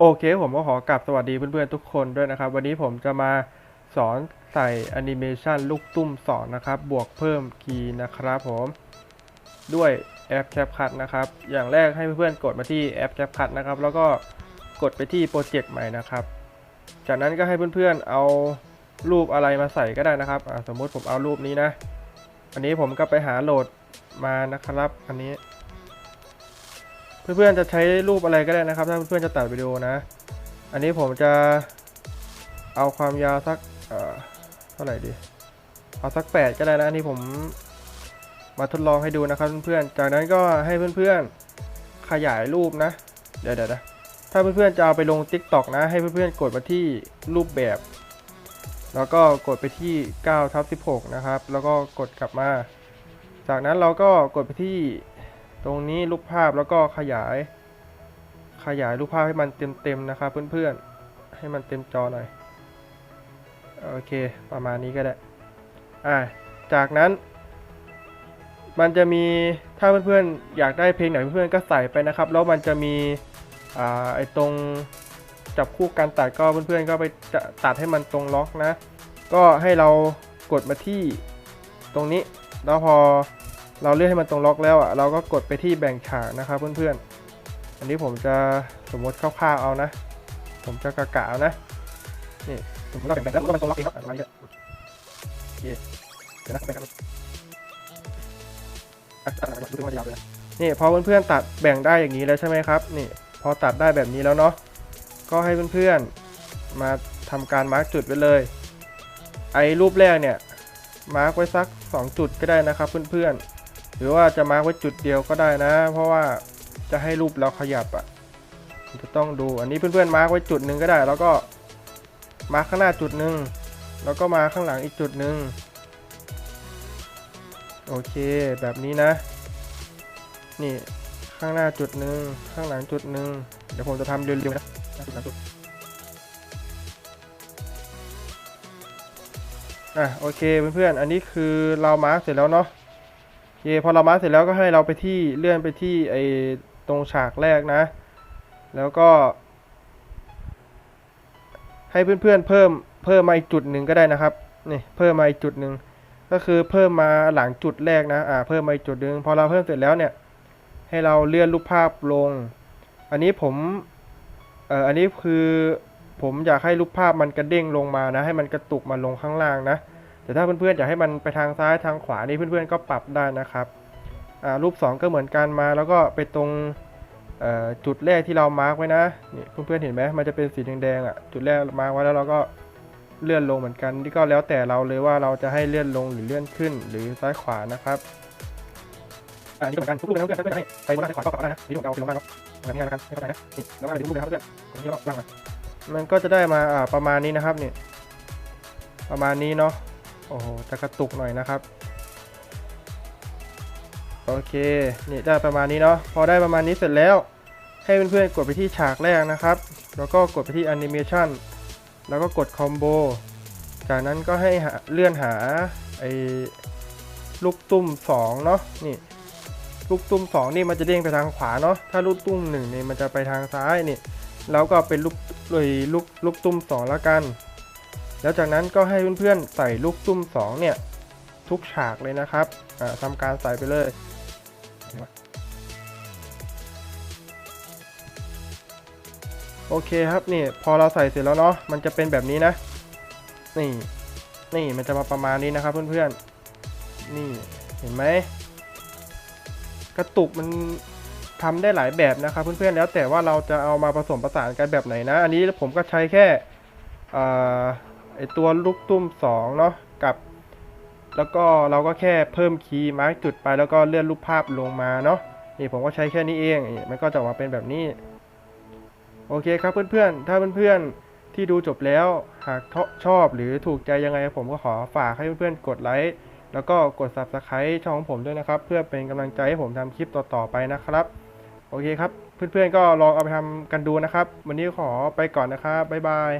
โอเคผมก็ขอกลับสวัสดีเพื่อนๆทุกคนด้วยนะครับ วันนี้ผมจะมาสอนใส่แอนิเมชันลูกตุ้มสอนนะครับ บวกเพิ่มคีย์นะครับผม ด้วยแอป CapCut นะครับ อย่างแรกให้เพื่อนๆกดมาที่แอป CapCut นะครับ แล้วก็กดไปที่โปรเจกต์ใหม่นะครับ จากนั้นก็ให้เพื่อนๆเอารูปอะไรมาใส่ก็ได้นะครับสมมุติผมเอารูปนี้นะ อันนี้ผมก็ไปหาโหลดมานะครับ อันนี้ เพื่อนๆจะใช้รูปอะไรก็ได้นะครับ ถ้าเพื่อนๆจะตัดวิดีโอนะ อันนี้ผมจะเอาความยาวสักเอ่อเท่าไหร่ดี เอาสัก 8 ก็ได้นะอันนี้ผมมาทดลองให้ดูนะครับเพื่อนๆจากนั้นก็ให้เพื่อนๆขยายรูปนะ เดี๋ยวเดี๋ยวนะถ้าเพื่อนๆจะเอาไปลง TikTok นะ ให้เพื่อนๆกดมาที่รูปแบบ แล้วก็กดไปที่9ทับ16 นะครับ แล้วก็กดกลับมา จากนั้นเราก็กดไปที่ ตรงนี้รูปภาพแล้วก็ขยาย ขยายรูปภาพให้มันเต็มๆนะครับเพื่อนๆ ให้มันเต็มจอหน่อย โอเค ประมาณนี้ก็ได้ อ่า จากนั้น มันจะมีถ้าเพื่อนๆ อยากได้เพลงไหนเพื่อนๆ ก็ใส่ไปนะครับ แล้วมันจะมีอ่าไอตรงจับคู่การตัดก็เพื่อนๆ ก็ไปตัดให้มันตรงล็อกนะ ก็ให้เรากดมาที่ตรงนี้ แล้วพอ เราเลื่อนให้มันตรงล็อกแล้วอะเราก็กดไปที่แบ่งฉากนะครับเพื่อนๆ อันนี้ผมจะสมมติคร่าวๆเอานะ ผมจะกะกะเอานะนี่ผมก็แบ่งๆแล้วมันตรงล็อกเองครับอะไรเยโอเคเดี๋ยวนะแบ่งกันนี่พอเพื่อนๆตัดแบ่งได้อย่างนี้แล้วใช่ไหมครับนี่พอตัดได้แบบนี้แล้วเนาะก็ให้เพื่อนๆมาทำการมาร์กจุดไว้เลย ไอ้รูปแรกเนี่ยมาร์กไว้สัก 2 จุดก็ได้นะครับเพื่อนๆ หรือว่าจะมาร์กไว้จุดเดียวก็ได้นะ เพราะว่าจะให้รูปเราขยับอะ่ะจะต้องดูอันนี้เพื่อนๆมาร์กไว้จุดหนึ่งก็ได้ แล้วก็มาร์กข้างหน้าจุดหนึ่งแล้วก็มาข้างหลังอีกจุดหนึ่งโอเคแบบนี้นะ นี่ข้างหน้าจุดหนึ่งข้างหลังจุดหนึ่งเดี๋ยวผมจะทำเร็วๆนะอะโอเคเพื่อนๆอันนี้คือเรามาร์กเสร็จแล้วเนาะ อเคพอเรามาเสร็จแล้วก็ให้เราไปที่เลื่อนไปที่ไอตรงฉากแรกนะ แล้วก็ ให้เพื่อนๆเพิ่มเพิ่มมาอีกจุดหนึ่งก็ได้นะครับนี่เพิ่มมาอีกจุดหนึ่งก็คือเพิ่มมาหลังจุดแรกนะอ่าเพิ่มมาอีกจุดหนึ่งพอเราเพิ่มเสร็จแล้วเนี่ย ให้เราเลื่อนรูปภาพลง อันนี้ผมเอ่ออันนี้คือผมอยากให้รูปภาพมันกระเด้งลงมานะ ให้มันกระตุกมาลงข้างล่างนะ แต่ถ้าเพื่อนๆอยากให้มันไปทางซ้ายทางขวานี่เพื่อนๆก็ปรับได้นะครับอ่ารูป 2 ก็เหมือนกันมาแล้วก็ไปตรงเอ่อจุดแรกที่เรามาร์กไว้นะนี่เพื่อนๆเห็นไหมมันจะเป็นสีแดงๆอะจุดแรกมาร์กไว้แล้วเราก็เลื่อนลงเหมือนกันนี่ก็แล้วแต่เราเลยว่าเราจะให้เลื่อนลงหรือเลื่อนขึ้นหรือซ้ายขวานะครับอ่านี่ก็เหมือนกันทุกรูปนะเพื่อนๆเพื่อนๆให้ไปบนหน้าซ้ายขวาก็ปรับได้นะนี่ผมเอาไปลงล่างเนาะแบบนี้นะครับให้เข้าใจนะนี่แล้วก็ไปดูรูปเลยครับเพื่อนๆตรงนี้ก็ล่างมามันก็จะได้มาอ่าประมาณนี้นะครับนี่ประมาณนี้เนาะ โอ้โหจะกระตุกหน่อยนะครับ โอเค นี่ได้ประมาณนี้เนาะ พอได้ประมาณนี้เสร็จแล้ว ให้เพื่อนๆกดไปที่ฉากแรกนะครับ แล้วก็กดไปที่แอนิเมชันแล้วก็กดคอมโบ จากนั้นก็ให้เลื่อนหาไอ้ลูกตุ้ม2เนาะ นี่ลูกตุ้ม 2 นี่มันจะเด้งไปทางขวาเนาะ ถ้าลูกตุ้ม1นี่มันจะไปทางซ้ายนี่ แล้วก็เป็นลูกเลยลูกลูกตุ้ม 2 แล้วกัน แล้วจากนั้นก็ให้เพื่อนๆใส่ลูกตุ้ม2เนี่ยทุกฉากเลยนะครับอ่าทำการใส่ไปเลย โอเคครับนี่พอเราใส่เสร็จแล้วเนาะมันจะเป็นแบบนี้นะ นี่นี่มันจะมาประมาณนี้นะครับเพื่อนๆ นี่เห็นไหมกระตุกมันทำได้หลายแบบนะครับเพื่อนๆแล้วแต่ว่าเราจะเอามาผสมผสานกันแบบไหนนะ อันนี้ผมก็ใช้แค่ ไอตัวลูกตุ้ม2เนาะกับ แล้วก็เราก็แค่เพิ่มคีย์มาร์กจุดไปแล้วก็เลื่อนรูปภาพลงมาเนาะนี่ผมก็ใช้แค่นี้เองนี่มันก็จะออกมาเป็นแบบนี้ โอเคครับเพื่อนๆ ถ้าเพื่อนๆที่ดูจบแล้วหากชอบหรือถูกใจยังไง ผมก็ขอฝากให้เพื่อนๆกดไลค์แล้วก็กด Subscribe ช่องของผมด้วยนะครับ เพื่อเป็นกำลังใจให้ผมทำคลิปต่อๆไปนะครับ โอเคครับ เพื่อนๆก็ลองเอาไปทำกันดูนะครับ วันนี้ขอไปก่อนนะครับบ๊ายบาย